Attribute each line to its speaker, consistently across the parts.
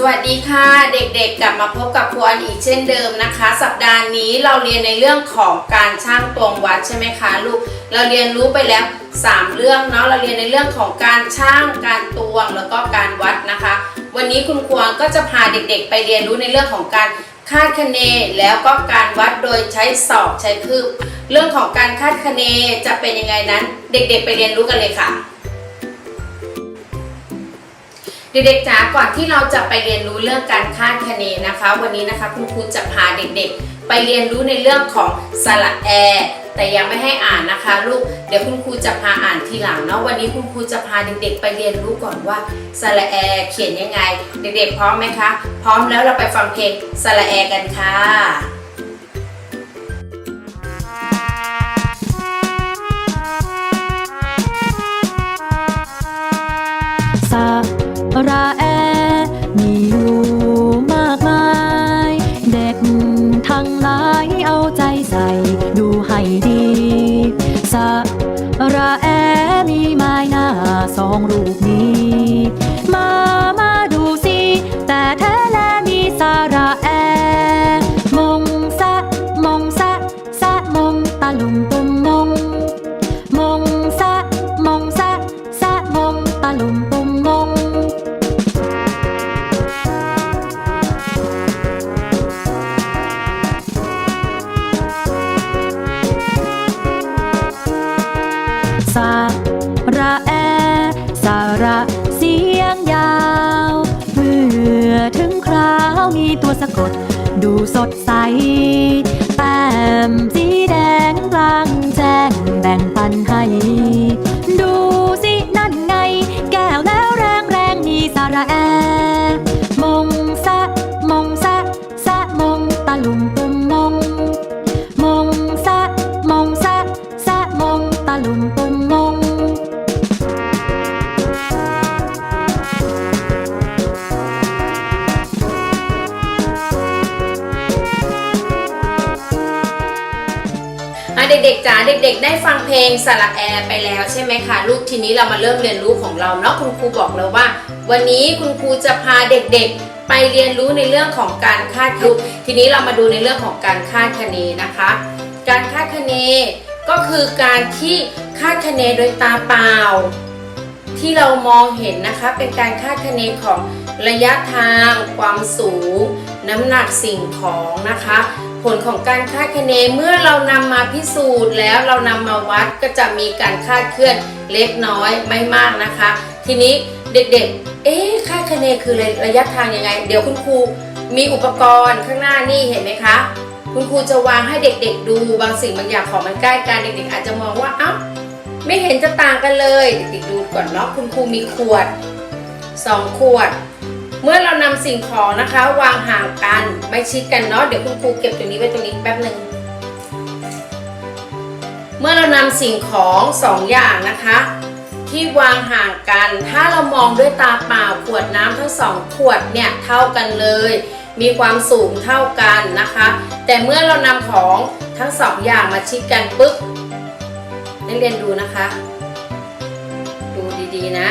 Speaker 1: สวัสดีค่ะ เด็กๆกลับมาพบกับครูอันอีกเช่นเดิมนะคะ สัปดาห์นี้เราเรียนในเรื่องของการช่างตวงวัดใช่ไหมคะลูกเราเรียนรู้ไปแล้ว 3 เรื่องเนาะเราเรียนในเรื่องของการช่างการตวงแล้วก็การวัดนะคะ วันนี้คุณครูก็จะพาเด็กๆ ไปเรียนรู้ในเรื่องของการคาดคะเนแล้วก็การวัดโดยใช้ศอกใช้คืบ เรื่องของการคาดคะเนจะเป็นยังไงนั้น เด็กๆ ไปเรียนรู้กันเลยค่ะ เด็กๆจ๋าก่อนที่เราจะไปเรียนรู้เรื่องการคาดคะเนนะคะ วันนี้นะคะคุณครูจะพาเด็กๆ ไปเรียนรู้ในเรื่องของสระแอแต่ยังไม่ให้อ่านนะคะลูกเดี๋ยวคุณครูจะพาอ่านทีหลังเนาะวันนี้คุณครูจะพาเด็กๆ ไปเรียนรู้ก่อนว่าสระแอเขียนยังไง เด็กๆพร้อมไหมคะ พร้อมแล้วเราไปฟังเพลงสระแอกันค่ะ
Speaker 2: ให้ดีสระแอมีไม้หน้าสองรูปนี้มา เสียงยาว เมื่อถึงคราวมีตัวสะกด ดูสดใส แต้มสีแดงกลางแจ้งแบ่งปันให้
Speaker 1: เด็กๆจ๋าเด็ก ๆ ได้ฟังเพลงสระแอไปแล้วใช่ไหมคะลูกทีนี้เรามาเริ่มเรียนรู้ของเราเนาะคุณครูบอกแล้วว่า วันนี้คุณครูจะพาเด็กๆ ไปเรียนรู้ในเรื่องของการคาดคะเนทีนี้เรามาดูในเรื่องของการคาดคะเนนะคะ การคาดคะเนก็คือการที่คาดคะเนโดยตาเปล่า ที่เรามองเห็นนะคะเป็นการคาดคะเนของระยะทาง ความสูง น้ำหนักสิ่งของนะคะ ผลของการคาดคะเนเมื่อเรานำมาพิสูจน์แล้วเรานำมาวัดก็จะมีการคาดเคลื่อนเล็กน้อยไม่มากนะคะ ทีนี้เด็กๆ เอ๊ะคาดคะเนคือระยะทางยังไง เดี๋ยวคุณครูมีอุปกรณ์ข้างหน้านี่เห็นไหมคะคุณครูจะวางให้เด็กๆ ดูบางสิ่งบางอย่างของมันใกล้กันเด็กๆ อาจจะมองว่าเอ้าไม่เห็นจะต่างกันเลยเด็กๆดูก่อนเนาะคุณครูมีขวดสองขวด เมื่อเรานำสิ่งของนะคะ วางห่างกันไม่ชิดกันเนาะเดี๋ยวคุณครูเก็บตรงนี้ไว้ตรงนี้แป๊บหนึ่งเมื่อเรานำสิ่งของสองอย่างนะคะ ที่วางห่างกัน ถ้าเรามองด้วยตาเปล่าขวดน้ำทั้งสองขวดเนี่ยเท่ากันเลย มีความสูงเท่ากันนะคะ แต่เมื่อเรานำของทั้งสองอย่างมาชิดกันปุ๊บนักเรียนดูนะคะ ดูดีๆนะ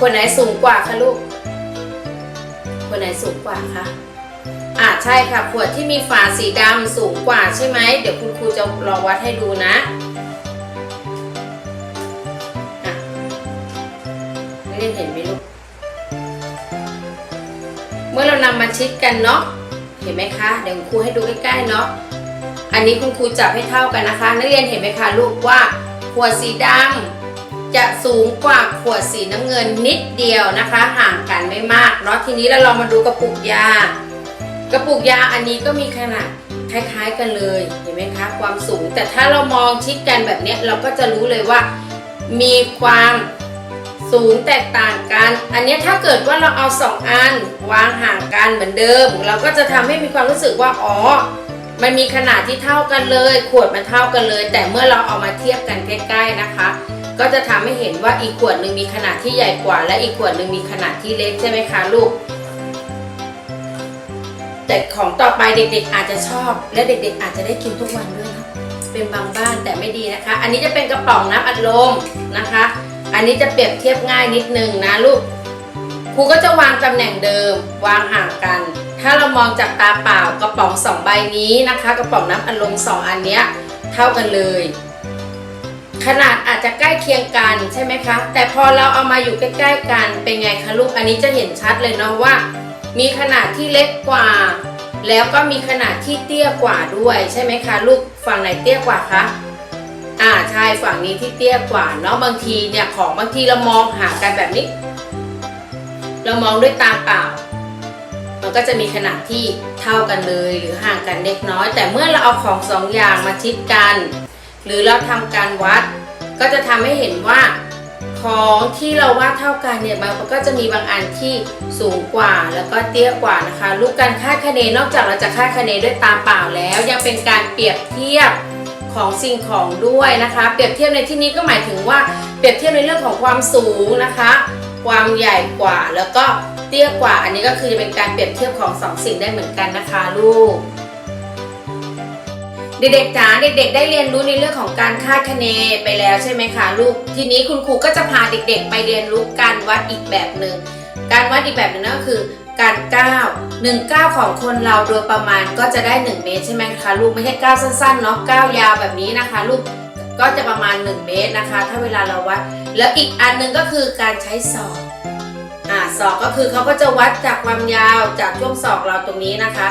Speaker 1: คนไหนสูงกว่าคะลูก คนไหนสูงกว่าคะอ่าใช่ค่ะ ขวดที่มีฝาสีดำสูงกว่าใช่ไหม เดี๋ยวคุณครูจะลองวัดให้ดูนะอะไม่ได้เห็นไหมลูก เมื่อเรานำมาชิดกันเนาะ เห็นไหมคะ เดี๋ยวคุณครูให้ดูใกล้ๆเนาะ อันนี้คุณครูจับให้เท่ากันนะคะ นักเรียนเห็นไหมคะลูกว่าขวดสีดำ จะสูงกว่าขวดสีน้ำเงินนิดเดียวนะคะ ห่างกันไม่มากเนาะทีนี้เราลองมาดูกระปุกยา กระปุกยาอันนี้ก็มีขนาดคล้ายๆกันเลยเห็นไหมคะความสูง แต่ถ้าเรามองชิดกันแบบนี้เราก็จะรู้เลยว่ามีความสูงแตกต่างกัน อันนี้ถ้าเกิดว่าเราเอาสองอันวางห่างกันเหมือนเดิม เราก็จะทำให้มีความรู้สึกว่าอ๋อมันมีขนาดที่เท่ากันเลย ขวดมันเท่ากันเลย แต่เมื่อเราเอามาเทียบกันใกล้ ๆนะคะ ก็จะทำให้เห็นว่าอีกขวดหนึ่งมีขนาดที่ใหญ่กว่า และอีกขวดหนึ่งมีขนาดที่เล็กใช่ไหมคะลูก แต่ของต่อไปเด็กๆอาจจะชอบ และเด็กๆอาจจะได้กินทุกวันด้วยนะเป็นบางบ้านแต่ไม่ดีนะคะ อันนี้จะเป็นกระป๋องน้ำอัดลมนะคะ อันนี้จะเปรียบเทียบง่ายนิดนึงนะลูกครูก็จะวางตำแหน่งเดิมวางห่างกัน ถ้าเรามองจากตาเปล่ากระป๋องสองใบนี้นะคะ กระป๋องน้ำอัดลมสองอันเนี้ยเท่ากันเลย ขนาดอาจจะใกล้เคียงกันใช่ไหมคะ แต่พอเราเอามาอยู่ใกล้ๆกันเป็นไงคะลูกอันนี้จะเห็นชัดเลยเนาะว่า มีขนาดที่เล็กกว่า แล้วก็มีขนาดที่เตี้ยกว่าด้วยใช่ไหมคะ ลูกฝั่งไหนเตี้ยกว่าคะอ่าใช่ฝั่งนี้ที่เตี้ยกว่าเนาะบางทีเนี่ยของบางทีเรามองหากันแบบนี้ เรามองด้วยตาเปล่ามันก็จะมีขนาดที่เท่ากันเลยหรือห่างกันเล็กน้อย แต่เมื่อเราเอาของสองอย่างมาชิดกัน หรือเราทำการวัด ก็จะทำให้เห็นว่าของที่เราวาดเท่ากันเนี่ยมันก็จะมีบางอันที่สูงกว่าแล้วก็เตี้ยกว่านะคะลูกการคาดคะเนนอกจากเราจะคาดคะเนด้วยตาเปล่าแล้ว ยังเป็นการเปรียบเทียบของสิ่งของด้วยนะคะ เปรียบเทียบในที่นี้ก็หมายถึงว่าเปรียบเทียบในเรื่องของความสูงนะคะ ความใหญ่กว่าแล้วก็เตี้ยกว่า อันนี้ก็คือจะเป็นการเปรียบเทียบของสองสิ่งได้เหมือนกันนะคะ ลูก เด็กๆจ๋าเด็กๆ ได้เรียนรู้ในเรื่องของการคาดคะเนไปแล้วใช่ไหมคะลูก ทีนี้คุณครูก็จะพาเด็กๆ ไปเรียนรู้การวัดอีกแบบหนึ่งการวัดอีกแบบหนึ่งก็คือการก้าวหนึ่งก้าวของคนเราโดยประมาณก็จะได้ 1 เมตรใช่ไหมคะลูกไม่ใช่ก้าวสั้นๆเนาะก้าวยาวแบบนี้นะคะ ลูกก็จะประมาณ 1 เมตรนะคะ ถ้าเวลาเราวัด แล้วอีกอันหนึงก็คือการใช้ศอก อ่าศอกก็คือเขาก็จะวัดจากความยาวจากช่วงศอกเราตรงนี้นะคะ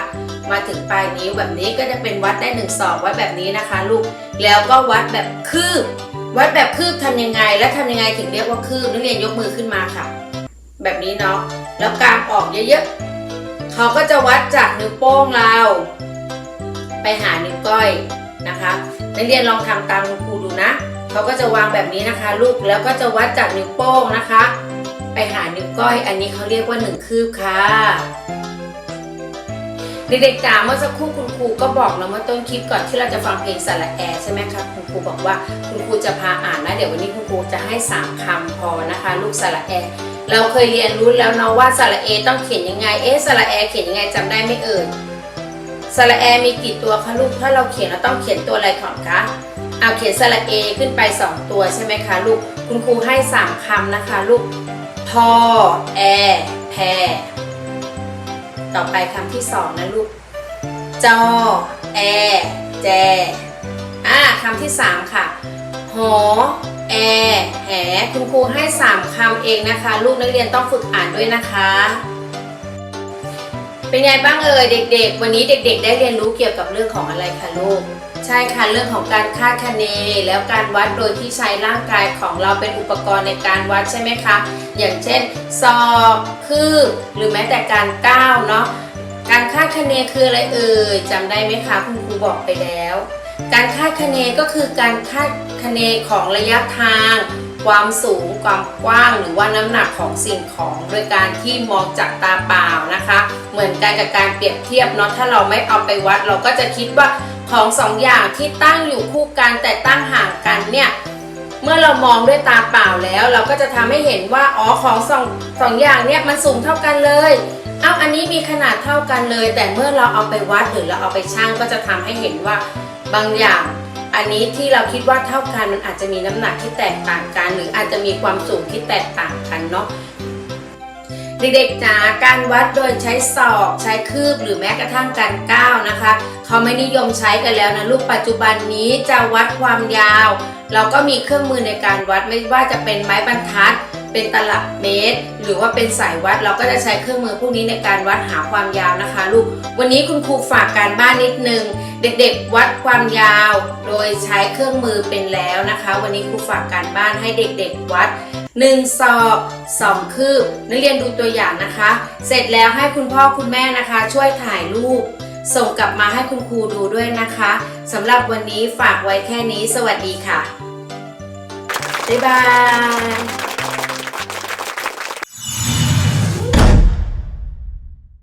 Speaker 1: มาถึงปลายนิ้วแบบนี้ก็จะเป็นวัดได้หนึ่งศอกวัดแบบนี้นะคะ ลูกแล้วก็วัดแบบคืบ วัดแบบคืบทำยังไง และทำยังไงถึงเรียกว่าคืบนักเรียนยกมือขึ้นมาค่ะ แบบนี้เนาะแล้วกางออกเยอะๆเขาก็จะวัดจากนิ้วโป้งเรา ไปหานิ้วก้อยนะคะนักเรียนลองทำตามครูดูนะเขาก็จะวางแบบนี้นะคะ ลูกแล้วก็จะวัดจากนิ้วโป้งนะคะ ไปหานิ้วก้อย อันนี้เขาเรียกว่าหนึ่งคืบค่ะเด็กๆจ๋าเมื่อสักครู่คุณครูก็บอกแล้วเมื่อต้นคลิปก่อนที่เราจะฟังเพลงสระแอใช่ไหมคะคุณครูบอกว่าคุณครูจะพาอ่านนะเดี๋ยววันนี้คุณครูจะให้สามคำพอนะคะ ลูกสระแอเราเคยเรียนรู้แล้วเนาะว่าสระเอต้องเขียนยังไงเอ๊ะสระแอเขียนยังไงจำได้ไม่เอ่ยสระแอมีกี่ตัวคะลูกถ้าเราเขียนเราต้องเขียนตัวอะไรก่อนคะเอาเขียนสระเอขึ้นไปสองตัวใช่ไหมคะลูกคุณครูให้สามคำนะคะลูก ทอแอแพต่อไปคำที่สองนะลูก จอ แอ แจ อ่าคำที่สามค่ะ หอ แอ แห คุณครูให้สามคำเองนะคะ ลูกนักเรียนต้องฝึกอ่านด้วยนะคะ เป็นไงบ้างเอ่ยเด็ก ๆ วันนี้เด็ก ๆ ได้เรียนรู้เกี่ยวกับเรื่องของอะไรคะลูก ใช่ค่ะเรื่องของการคาดคะเน แล้วการวัดโดยที่ใช้ร่างกายของเราเป็นอุปกรณ์ในการวัดใช่ไหมคะ อย่างเช่นศอกคืบหรือแม้แต่การก้าวเนาะการคาดคะเนคืออะไรเอ่ยจำได้ไหมคะคุณครูบอกไปแล้ว การคาดคะเนก็คือการคาดคะเนของระยะทาง ความสูง ความกว้าง หรือว่าน้ำหนักของสิ่งของโดยการที่มองจากตาเปล่านะคะ เหมือนกันกับการเปรียบเทียบเนาะถ้าเราไม่เอาไปวัด เราก็จะคิดว่า ของสองอย่างที่ตั้งอยู่คู่กันแต่ตั้งห่างกันเนี่ยเมื่อเรามองด้วยตาเปล่าแล้ว เราก็จะทำให้เห็นว่าอ๋อของสองสองอย่างเนี่ยมันสูงเท่ากันเลยเอาอันนี้มีขนาดเท่ากันเลย แต่เมื่อเราเอาไปวัดหรือเราเอาไปชั่งก็จะทำให้เห็นว่าบางอย่าง อันนี้ที่เราคิดว่าเท่ากันมันอาจจะมีน้ำหนักที่แตกต่างกัน หรืออาจจะมีความสูงที่แตกต่างกันเนาะ เด็กๆจ๋าการวัดโดยใช้ศอกใช้คืบหรือแม้กระทั่งการก้าวนะคะ เขาไม่นิยมใช้กันแล้วนะลูกปัจจุบันนี้จะวัดความยาว เราก็มีเครื่องมือในการวัดไม่ว่าจะเป็นไม้บรรทัด เป็นตลับเมตร หรือว่าเป็นสายวัด เราก็จะใช้เครื่องมือพวกนี้ในการวัดหาความยาวนะคะ ลูกวันนี้คุณครูฝากการบ้านนิดนึง เด็กๆ วัดความยาว โดยใช้เครื่องมือเป็นแล้วนะคะ วันนี้ครูฝากการบ้านให้เด็ก ๆ วัด 1 ศอก2 คืบ นักเรียนดูตัวอย่างนะคะ เสร็จแล้วให้คุณพ่อคุณแม่นะคะ ช่วยถ่ายรูป ส่งกลับมาให้คุณครูดูด้วยนะคะสำหรับวันนี้ฝากไว้แค่นี้ สวัสดีค่ะ บ๊ายบาย